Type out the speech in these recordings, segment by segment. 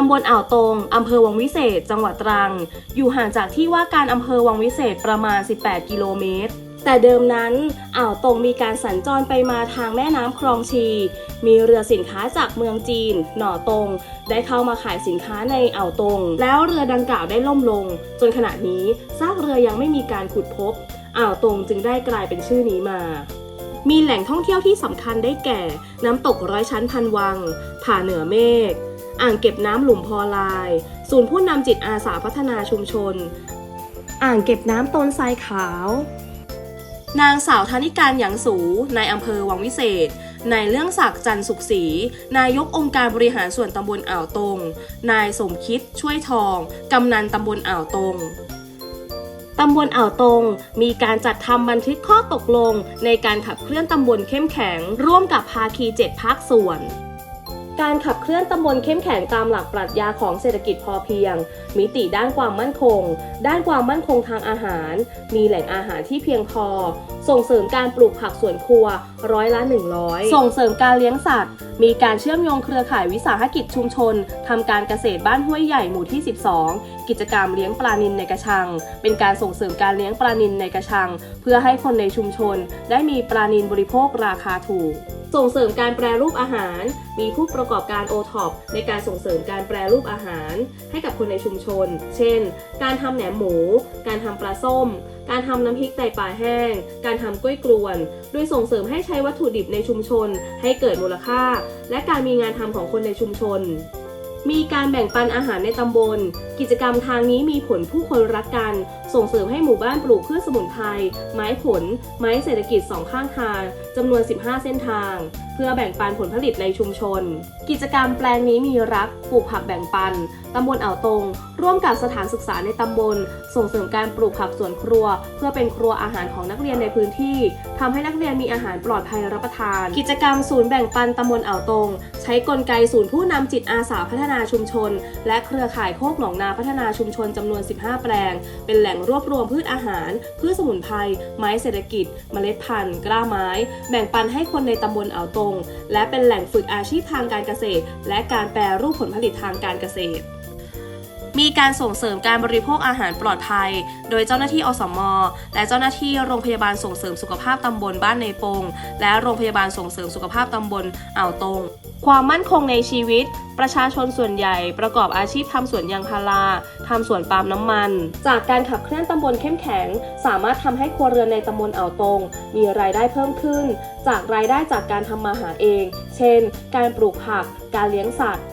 ตำบลอ่าวตงอำเภอวังวิเศษ จังหวัดตรัง อยู่ห่างจากที่ว่าการอำเภอวังวิเศษประมาณ 18 กิโลเมตร แต่เดิมนั้นอ่าวตงมีการสัญจรไปมาทางแม่น้ำคลองชี มีเรือสินค้าจากเมืองจีน หน่อตงได้เข้ามาขายสินค้าในอ่าวตงแล้วเรือดังกล่าวได้ล่มลง จนขณะนี้ซากเรือยังไม่มีการขุดพบอ่าวตงจึงได้กลายเป็นชื่อนี้มามีแหล่งท่องเที่ยวที่สำคัญได้แก่ น้ำตกร้อยชั้นพันวัง ผาเหนือเมฆ อ่างเก็บน้ำหลุมพอลาย ศูนย์ผู้นำจิตอาสาพัฒนาชุมชน อ่างเก็บน้ำต้นทรายขาว นางสาวธนิการหยางสูในอำเภอวังวิเศษนายเรื่องศักดิ์จันทร์สุขศรี นายกองค์การบริหารส่วนตำบลอ่าวตง นายสมคิดช่วยทอง กำนันตำบลอ่าวตง ตำบลอ่าวตง มีการจัดทำบันทึกข้อตกลง ในการขับเคลื่อนตำบลเข้มแข็ง ร่วมกับภาคีเจ็ดภาคส่วน การขับเคลื่อนตำบลเข้มแข็งตามหลักปรัชญาของเศรษฐกิจพอเพียง มิติด้านความมั่นคง ด้านความมั่นคงทางอาหาร มีแหล่งอาหารที่เพียงพอ ส่งเสริมการปลูกผักสวนครัวร้อยละ 100 ส่งเสริมการเลี้ยงสัตว์ มีการเชื่อมโยงเครือข่ายวิสาหกิจชุมชนทำการเกษตรบ้านห้วยใหญ่หมู่ที่ 12 กิจกรรมเลี้ยงปลานิลในกระชัง เป็นการส่งเสริมการเลี้ยงปลานิลในกระชัง เพื่อให้คนในชุมชน ได้มีปลานิลบริโภคราคาถูก ส่งเสริมการแปรรูปอาหาร มีผู้ประกอบการโอท็อปในการส่งเสริมการแปรรูปอาหาร ให้กับคนในชุมชน เช่น การทำแหนมหมู การทำปลาส้ม การทำน้ำพริกไตปลาแห้ง การทำกล้วยกลวน โดยส่งเสริมให้ใช้วัตถุดิบในชุมชน ให้เกิดมูลค่า และการมีงานทำของคนในชุมชนมีการแบ่งปันอาหารในตำบล กิจกรรมทางนี้มีผลผู้คนรักกัน ส่งเสริมให้หมู่บ้านปลูกพืชสมุนไพร ไม้ผล ไม้เศรษฐกิจสองข้างทางจำนวน 15 เส้นทาง เพื่อแบ่งปันผลผลิตในชุมชน กิจกรรมแปลงนี้มีรัก ปลูกผักแบ่งปัน ตำบลอ่าวตงร่วมกับสถานศึกษาในตำบล ส่งเสริมการปลูกผักสวนครัว เพื่อเป็นครัวอาหารของนักเรียนในพื้นที่ทำให้นักเรียนมีอาหารปลอดภัยรับประทาน กิจกรรมศูนย์แบ่งปันตำบลอ่าวตงใช้กลไกศูนย์ผู้นำจิตอาสาพัฒนาชุมชน และเครือข่ายโคกหนองนาพัฒนาชุมชนจำนวน 15 แปลง เป็นแหล่งรวบรวมพืชอาหาร พืชสมุนไพร ไม้เศรษฐกิจ เมล็ดพันธุ์ กล้าไม้ แบ่งปันให้คนในตำบลอ่าวตง และเป็นแหล่งฝึกอาชีพทางการเกษตร และการแปรรูปผลผลิตทางการเกษตร มีการส่งเสริมการบริโภคอาหารปลอดภัย โดยเจ้าหน้าที่อสม และเจ้าหน้าที่โรงพยาบาลส่งเสริมสุขภาพตำบลบ้านในปง และโรงพยาบาลส่งเสริมสุขภาพตำบลอ่าวตง ความมั่นคงในชีวิต ประชาชนส่วนใหญ่ประกอบอาชีพทำสวนยางพาราทำสวนปาล์มน้ำมัน จากการขับเคลื่อนตำบลเข้มแข็ง สามารถทำให้ครัวเรือนในตำบลอ่าวตง มีรายได้เพิ่มขึ้น จากรายได้จากการทำมาหาเอง เช่น การปลูกผัก การเลี้ยงสัตว์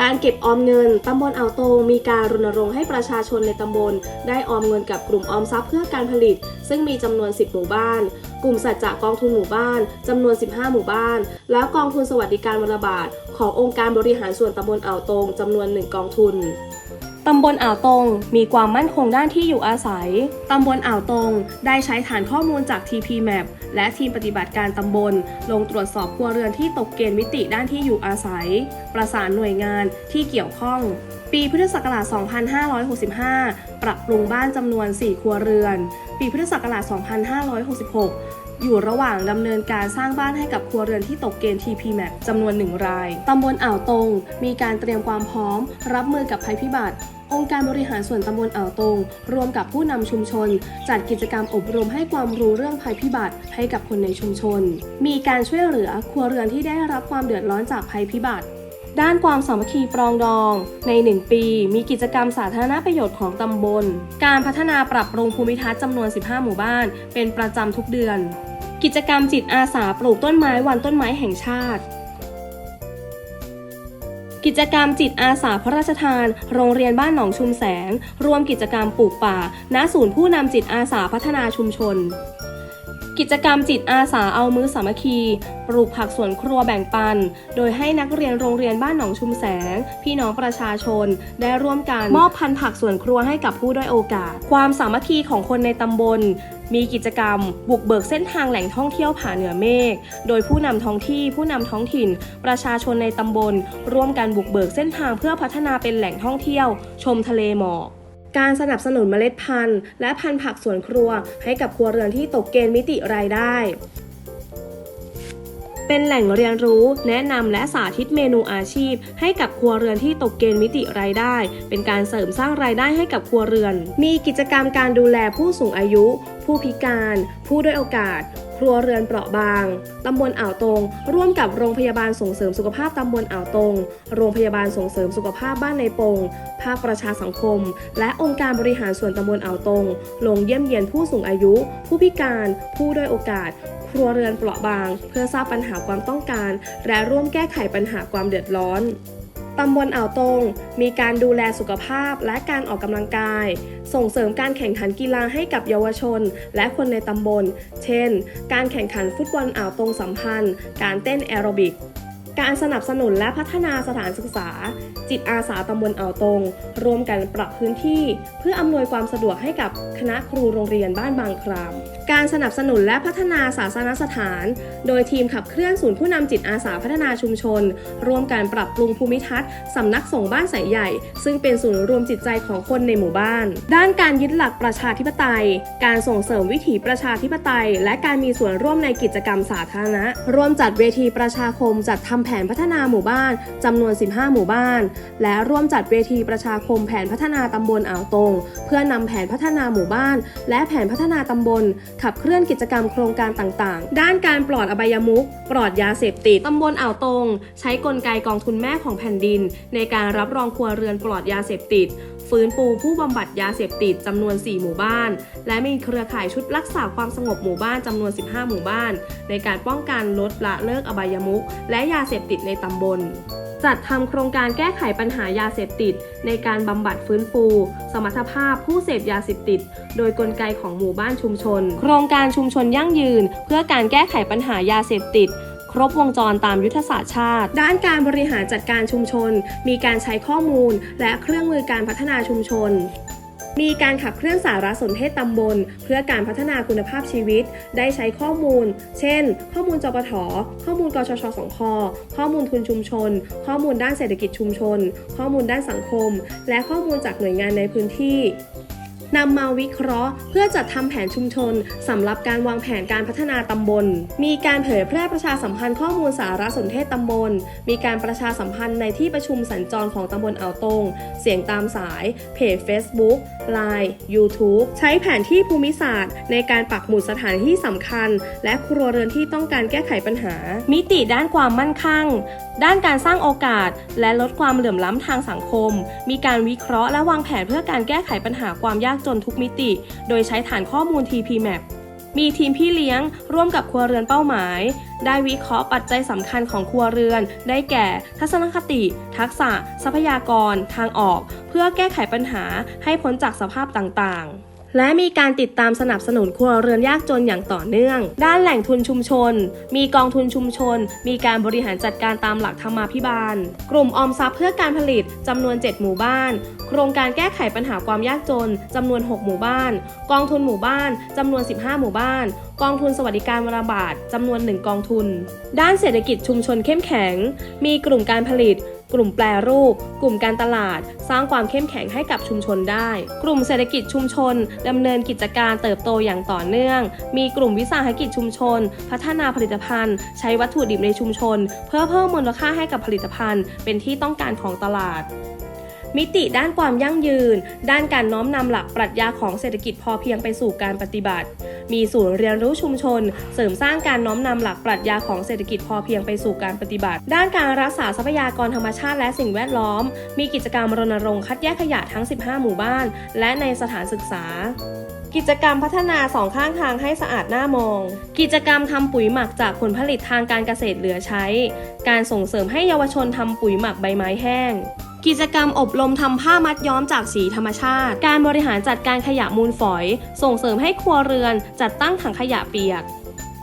การเก็บออมเงิน ตำบลอ่าวโตงมีการรณรงค์ให้ประชาชนในตำบล ได้ออมเงินกับกลุ่มออมทรัพย์เพื่อการผลิต ซึ่งมีจำนวน 10 หมู่บ้าน กลุ่มสัจจะกองทุนหมู่บ้านจำนวน 15 หมู่บ้าน แล้วกองทุนสวัสดิการวรบาท ขององค์การบริหารส่วนตำบลอ่าวโตงจำนวน 1 กองทุน ตำบลอ่าวตง มีความมั่นคงด้านที่อยู่อาศัย ตำบลอ่าวตง ได้ใช้ฐานข้อมูลจาก TPMAP และทีมปฏิบัติการตำบล ลงตรวจสอบครัวเรือนที่ตกเกณฑ์มิติด้านที่อยู่อาศัย ประสานหน่วยงานที่เกี่ยวข้อง ปีพุทธศักราช 2565 ปรับปรุงบ้านจำนวน 4 ครัวเรือน ปีพุทธศักราช 2566 อยู่ระหว่างดำเนินการสร้างบ้านให้กับครัวเรือนที่ตกเกณฑ์ TPMAP จำนวนหนึ่งราย ตำบลอ่าวตง มีการเตรียมความพร้อม รับมือกับภัยพิบัติองค์การบริหารส่วนตำบลอ่าวตงรวมกับผู้นำชุมชน จัดกิจกรรมอบรมให้ความรู้เรื่องภัยพิบัติให้กับคนในชุมชน มีการช่วยเหลือครัวเรือนที่ได้รับความเดือดร้อนจากภัยพิบัติ ด้านความสามัคคีปรองดอง ใน 1 ปี มีกิจกรรมสาธารณประโยชน์ของตำบล การพัฒนาปรับปรุงภูมิทัศน์จำนวน 15 หมู่บ้าน เป็นประจำทุกเดือน กิจกรรมจิตอาสาปลูกต้นไม้วันต้นไม้แห่งชาติ กิจกรรมจิตอาสาพระราชทาน โรงเรียนบ้านหนองชุมแสง รวมกิจกรรมปลูกป่า ณ ศูนย์ผู้นำจิตอาสาพัฒนาชุมชน กิจกรรมจิตอาสาเอามือสามัคคีปลูกผักสวนครัวแบ่งปัน โดยให้นักเรียนโรงเรียนบ้านหนองชุมแสง พี่น้องประชาชน ได้ร่วมกันมอบพันธุ์ผักสวนครัวให้กับผู้ด้อยโอกาส ความสามัคคีของคนในตำบล มีกิจกรรม บุกเบิกเส้นทางแหล่งท่องเที่ยวผาเหนือเมฆ โดยผู้นำท้องที่ผู้นำท้องถิ่น ประชาชนในตำบล ร่วมกันบุกเบิกเส้นทางเพื่อพัฒนาเป็นแหล่งท่องเที่ยว ชมทะเลหมอก การสนับสนุนเมล็ดพันธุ์ และพันธุ์ผักสวนครัว ให้กับครัวเรือนที่ตกเกณฑ์มิติรายได้ เป็นแหล่งเรียนรู้ แนะนำและสาธิตเมนูอาชีพ ให้กับครัวเรือนที่ตกเกณฑ์มิติรายได้ เป็นการเสริมสร้างรายได้ให้กับครัวเรือน มีกิจกรรมการดูแลผู้สูงอายุ ผู้พิการ ผู้ด้อยโอกาส ครัวเรือนเปราะบาง ตำบลอ่าวตง ร่วมกับโรงพยาบาลส่งเสริมสุขภาพตำบลอ่าวตง โรงพยาบาลส่งเสริมสุขภาพบ้านในปง ภาคประชาสังคม และองค์การบริหารส่วนตำบลอ่าวตง ลงเยี่ยมเยียนผู้สูงอายุ ผู้พิการ ผู้ด้อยโอกาส ครัวเรือนเปราะบาง เพื่อทราบปัญหาความต้องการ และร่วมแก้ไขปัญหาความเดือดร้อน ตำบลอ่าวตงมีการดูแลสุขภาพและการออกกำลังกาย ส่งเสริมการแข่งขันกีฬาให้กับเยาวชน และคนในตำบล เช่น การแข่งขันฟุตบอลอ่าวตงสัมพันธ์ การเต้นแอโรบิก การสนับสนุนและพัฒนาสถานศึกษา จิตอาสาตำบลอ่าวตงรวมกันปรับพื้นที่ เพื่ออำนวยความสะดวกให้กับคณะครูโรงเรียนบ้านบางคราม การสนับสนุนและพัฒนาศาสนสถาน โดยทีมขับเคลื่อนศูนย์ผู้นำจิตอาสาพัฒนาชุมชน ร่วมการปรับปรุงภูมิทัศน์สำนักสงฆ์บ้านสายใหญ่ ซึ่งเป็นศูนย์รวมจิตใจของคนในหมู่บ้าน ด้านการยึดหลักประชาธิปไตย การส่งเสริมวิถีประชาธิปไตย และการมีส่วนร่วมในกิจกรรมสาธารณะ ร่วมจัดเวทีประชาคมจัดทำแผนพัฒนาหมู่บ้านจำนวน 15 หมู่บ้าน และร่วมจัดเวทีประชาคมแผนพัฒนาตำบลอ่าวตง เพื่อนำแผนพัฒนาหมู่บ้าน และแผนพัฒนาตำบล ขับเคลื่อนกิจกรรมโครงการต่างๆ ด้านการปลอดอบายมุขปลอดยาเสพติดตำบลอ่าวตง ใช้กลไกกองทุนแม่ของแผ่นดิน ในการรับรองครัวเรือนปลอดยาเสพติด ฟื้นฟูผู้บำบัดยาเสพติดจำนวน 4 หมู่บ้าน และมีเครือข่ายชุดรักษาความสงบหมู่บ้านจำนวน 15 หมู่บ้าน ในการป้องกันลดละเลิกอบายมุขและยาเสพติดในตำบลจัดทำโครงการแก้ไขปัญหายาเสพติด ในการบำบัดฟื้นฟู สมรรถภาพผู้เสพยาเสพติด โดยกลไกของหมู่บ้านชุมชน โครงการชุมชนยั่งยืน เพื่อการแก้ไขปัญหายาเสพติด ครบวงจรตามยุทธศาสตร์ชาติ ด้านการบริหารจัดการชุมชน มีการใช้ข้อมูล และเครื่องมือการพัฒนาชุมชนมีการขับเคลื่อนสารสนเทศตำบล เพื่อการพัฒนาคุณภาพชีวิต ได้ใช้ข้อมูล เช่น ข้อมูลจปทข้อมูลกชชสองคข้อมูลทุนชุมชน ข้อมูลด้านเศรษฐกิจชุมชน ข้อมูลด้านสังคม และข้อมูลจากหน่วยงานในพื้นที่ นำมาวิเคราะห์ เพื่อจัดทำแผนชุมชนสำหรับการวางแผนการพัฒนาตำบล มีการเผยแพร่ประชาสัมพันธ์ข้อมูลสารสนเทศตำบล มีการประชาสัมพันธ์ในที่ประชุมสัญจรของตำบลอ่าวตง เสียงตามสาย เพจ Facebook Line YouTube ใช้แผนที่ภูมิศาสตร์ ในการปักหมุดสถานที่สำคัญ และครัวเรือนที่ต้องการแก้ไขปัญหา มิติด้านความมั่นคงด้านการสร้างโอกาส และลดความเหลื่อมล้ำทางสังคม มีการวิเคราะห์และวางแผนเพื่อการแก้ไขปัญหาความยากจนทุกมิติ โดยใช้ฐานข้อมูล TPMAP มีทีมพี่เลี้ยงร่วมกับครัวเรือนเป้าหมาย ได้วิเคราะห์ปัจจัยสำคัญของครัวเรือน ได้แก่ ทัศนคติ ทักษะ ทรัพยากร ทางออก เพื่อแก้ไขปัญหาให้พ้นจากสภาพต่างๆ และมีการติดตามสนับสนุนครัวเรือนยากจนอย่างต่อเนื่อง ด้านแหล่งทุนชุมชน มีกองทุนชุมชน มีการบริหารจัดการตามหลักธรรมาภิบาล กลุ่มออมทรัพย์เพื่อการผลิตจำนวน 7 หมู่บ้าน โครงการแก้ไขปัญหาความยากจนจำนวน 6 หมู่บ้าน กองทุนหมู่บ้านจำนวน 15 หมู่บ้าน กองทุนสวัสดิการวราบาทจำนวน 1 กองทุน ด้านเศรษฐกิจชุมชนเข้มแข็ง มีกลุ่มการผลิต กลุ่มแปรรูป กลุ่มการตลาด สร้างความเข้มแข็งให้กับชุมชนได้ กลุ่มเศรษฐกิจชุมชนดำเนินกิจการเติบโตอย่างต่อเนื่อง มีกลุ่มวิสาหกิจชุมชน พัฒนาผลิตภัณฑ์ ใช้วัตถุดิบในชุมชน เพื่อเพิ่มมูลค่าให้กับผลิตภัณฑ์ เป็นที่ต้องการของตลาด มิติด้านความยั่งยืน ด้านการน้อมนำหลักปรัชญาของเศรษฐกิจพอเพียงไปสู่การปฏิบัติ มีศูนย์เรียนรู้ชุมชน เสริมสร้างการน้อมนำหลักปรัชญาของเศรษฐกิจพอเพียงไปสู่การปฏิบัติ ด้านการรักษาทรัพยากรธรรมชาติและสิ่งแวดล้อม มีกิจกรรมรณรงค์คัดแยกขยะทั้ง 15 หมู่บ้าน และในสถานศึกษากิจกรรมพัฒนาสองข้างทางให้สะอาดหน้ามอง กิจกรรมทำปุ๋ยหมักจากผลผลิตทางการเกษตรเหลือใช้ การส่งเสริมให้เยาวชนทำปุ๋ยหมักใบไม้แห้ง กิจกรรมอบรมทำผ้ามัดย้อมจากสีธรรมชาติ การบริหารจัดการขยะมูลฝอย ส่งเสริมให้ครัวเรือนจัดตั้งถังขยะเปียก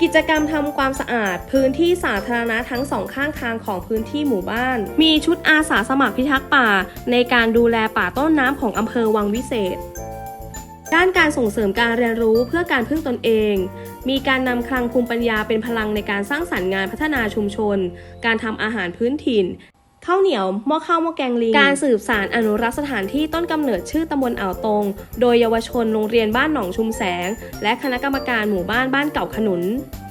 กิจกรรมทำความสะอาด พื้นที่สาธารณะทั้งสองข้างทางของพื้นที่หมู่บ้าน มีชุดอาสาสมัครพิทักษ์ป่า ในการดูแลป่าต้นน้ำของอำเภอวังวิเศษ ด้านการส่งเสริมการเรียนรู้เพื่อการพึ่งตนเอง มีการนำคลังภูมิปัญญาเป็นพลังในการสร้างสรรค์งานพัฒนาชุมชน การทำอาหารพื้นถิ่น ข้าวเหนียวหม้อข้าวหม้อแกงลิง การสืบสารอนุรักษ์สถานที่ต้นกำเนิดชื่อตำบลอ่าวตง โดยเยาวชนโรงเรียนบ้านหนองชุมแสง และคณะกรรมการหมู่บ้านบ้านเก่าขนุน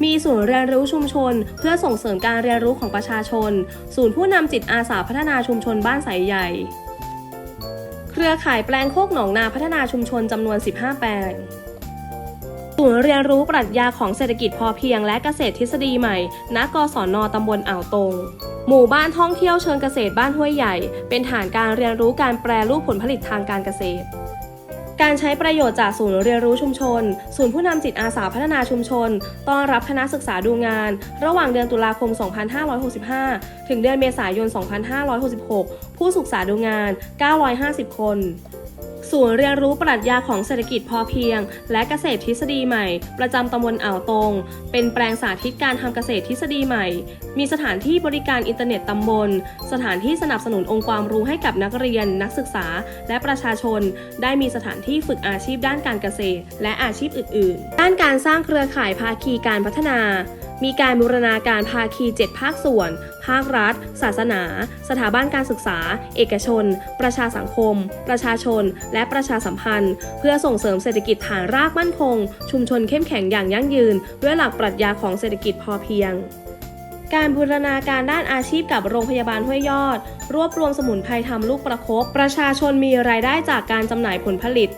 มีศูนย์เรียนรู้ชุมชน เพื่อส่งเสริมการเรียนรู้ของประชาชน ศูนย์ผู้นำจิตอาสาพัฒนาชุมชนบ้านสายใหญ่ เครือข่ายแปลงโคกหนองนาพัฒนาชุมชนจำนวน 15 แปลง ศูนย์เรียนรู้ปรัชญาของเศรษฐกิจพอเพียงและเกษตรทฤษฎีใหม่ณกศนตำบลอ่าวตง หมู่บ้านท่องเที่ยวเชิงเกษตรบ้านห้วยใหญ่ เป็นฐานการเรียนรู้การแปรรูปผลผลิตทางการเกษตร การใช้ประโยชน์จากศูนย์เรียนรู้ชุมชน ศูนย์ผู้นำจิตอาสาพัฒนาชุมชน ต้อนรับคณะศึกษาดูงาน ระหว่างเดือนตุลาคม 2565 ถึงเดือนเมษายน 2566 ผู้ศึกษาดูงาน 950 คน ศูนย์เรียนรู้ปรัชญาของเศรษฐกิจพอเพียง และเกษตรทฤษฎีใหม่ ประจำตำบลอ่าวตง เป็นแปลงสาธิตการทำเกษตรทฤษฎีใหม่ มีสถานที่บริการอินเทอร์เน็ตตำบล สถานที่สนับสนุนองค์ความรู้ให้กับนักเรียน นักศึกษา และประชาชน ได้มีสถานที่ฝึกอาชีพด้านการเกษตร และอาชีพอื่น ๆ ด้านการสร้างเครือข่ายภาคีการพัฒนา มีการบูรณาการภาคี 7 ภาคส่วน ภาครัฐ ศาสนา สถาบันการศึกษา เอกชน ประชาสังคม ประชาชน และประชาสัมพันธ์ เพื่อส่งเสริมเศรษฐกิจฐานรากมั่นคง ชุมชนเข้มแข็งอย่างยั่งยืน ด้วยหลักปรัชญาของเศรษฐกิจพอเพียงการบูรณาการด้านอาชีพกับโรงพยาบาลห้วยยอด รวบรวมสมุนไพรทำลูกประคบประชาชนมีรายได้จากการจำหน่ายผลผลิต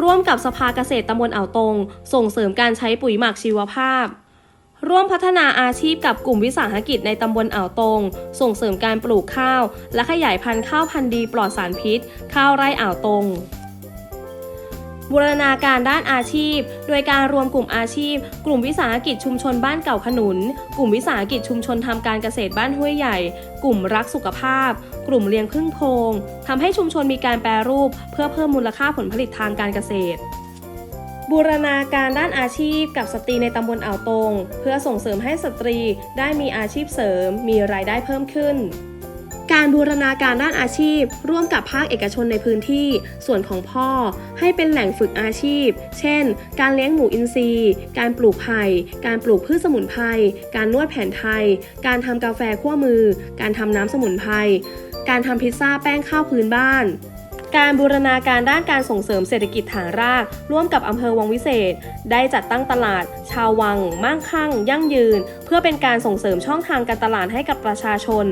ร่วมกับสภาเกษตรตำบลอ่าวตง ส่งเสริมการใช้ปุ๋ยหมักชีวภาพ ร่วมพัฒนาอาชีพกับกลุ่มวิสาหกิจในตำบลอ่าวตง ส่งเสริมการปลูกข้าว และขยายพันธุ์ข้าวพันธุ์ดีปลอดสารพิษ ข้าวไร่อ่าวตงบูรณาการด้านอาชีพ โดยการรวมกลุ่มอาชีพ กลุ่มวิสาหกิจชุมชนบ้านเก่าขนุน กลุ่มวิสาหกิจชุมชนทำการเกษตรบ้านห้วยใหญ่ กลุ่มรักสุขภาพ กลุ่มเลี้ยงพึ่งโพงทำให้ชุมชนมีการแปรรูป เพื่อเพิ่มมูลค่าผลผลิตทางการเกษตร บูรณาการด้านอาชีพกับสตรีในตำบลอ่าวตง เพื่อส่งเสริมให้สตรีได้มีอาชีพเสริม มีรายได้เพิ่มขึ้น การบูรณาการด้านอาชีพ ร่วมกับภาคเอกชนในพื้นที่ ส่วนของพ่อให้เป็นแหล่งฝึกอาชีพ เช่น การเลี้ยงหมูอินทรีย์ การปลูกไผ่การปลูกพืชสมุนไพรการนวดแผนไทย การทำกาแฟคั่วมือ การทำน้ำสมุนไพรการทำพิซซ่าแป้งข้าวพื้นบ้าน การบูรณาการด้านการส่งเสริมเศรษฐกิจฐานราก ร่วมกับอำเภอวังวิเศษ ได้จัดตั้งตลาด ชาววัง มั่งคั่ง ยั่งยืน เพื่อเป็นการส่งเสริมช่องทางการตลาดให้กับประชาชน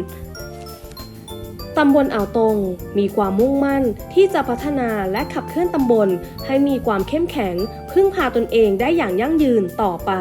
ตำบลอ่าวตง มีความมุ่งมั่นที่จะพัฒนาและขับเคลื่อนตำบล ให้มีความเข้มแข็ง พึ่งพาตนเองได้อย่างยั่งยืนต่อไป